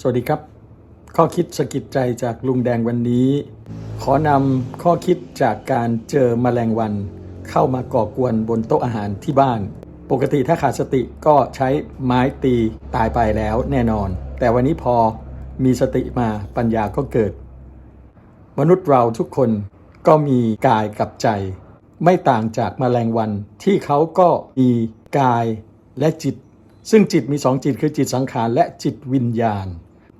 สวัสดีครับ ข้อคิดสะกิดใจจากลุงแดงวันนี้ ขอนำข้อคิดจากการเจอแมลงวัน เข้ามาก่อกวนบนโต๊ะอาหารที่บ้าน ปกติถ้าขาดสติก็ใช้ไม้ตีตายไปแล้วแน่นอน แต่วันนี้พอมีสติมาปัญญาก็เกิด มนุษย์เราทุกคนก็มีกายกับใจ ไม่ต่างจากแมลงวันที่เขาก็มีกายและจิต ซึ่งจิตมีสองจิตคือจิตสังขารและจิตวิญญาณ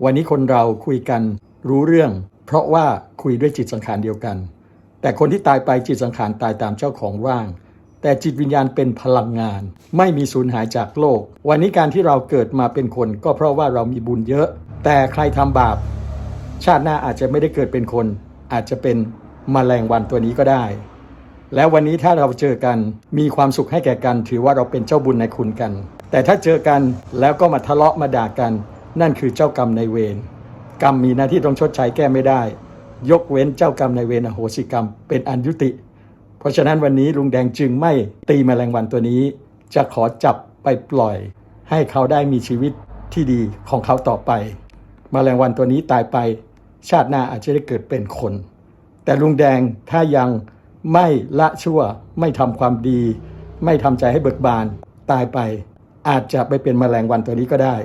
วันนี้คนเราคุยกันรู้เรื่อง เพราะว่าคุยด้วยจิตสังขารเดียวกัน แต่คนที่ตายไปจิตสังขารตายตามเจ้าของร่าง แต่จิตวิญญาณเป็นพลังงาน ไม่มีสูญหายจากโลก วันนี้การที่เราเกิดมาเป็นคน ก็เพราะว่าเรามีบุญเยอะ แต่ใครทำบาป ชาติหน้าอาจจะไม่ได้เกิดเป็นคน อาจจะเป็นมแมลงวันตัวนี้ก็ได้ แล้ววันนี้ถ้าเราเจอกันมีความสุขให้แก่กัน ถือว่าเราเป็นเจ้าบุญในคุณกัน แต่ถ้าเจอกันแล้วก็มาทะเลาะมาด่ากัน นั่นคือเจ้ากรรมในายเวรกรรมมีหน้าที่ต้องชดใช้แก้ไม่ได้ ยกเว้นเจ้ากรรมในายเวรอโหสิกรรม เป็นอันยุติ เพราะฉะนั้นวันนี้ลุงแดงจึงไม่ตีแมลงวันตัวนี้ จะขอจับไปปล่อย ให้เขาได้มีชีวิตที่ดีของเขาต่อไปแมลงวันตัวนี้ตายไป ชาติหน้าอาจจะได้เกิดเป็นคน แต่ลุงแดงถ้ายังไม่ละชั่วไม่ทำความดี ไม่ทำใจให้เบิกบานตายไป อาจจะไปเป็นแมลงวันตัวนี้ก็ได้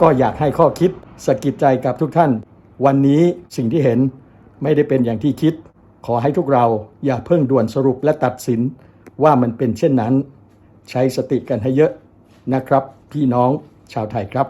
ก็อยากให้ข้อคิดสะกิดใจกับทุกท่าน วันนี้สิ่งที่เห็นไม่ได้เป็นอย่างที่คิด ขอให้ทุกเราอย่าเพิ่งด่วนสรุปและตัดสินว่ามันเป็นเช่นนั้น ใช้สติกันให้เยอะนะครับ พี่น้องชาวไทยครับ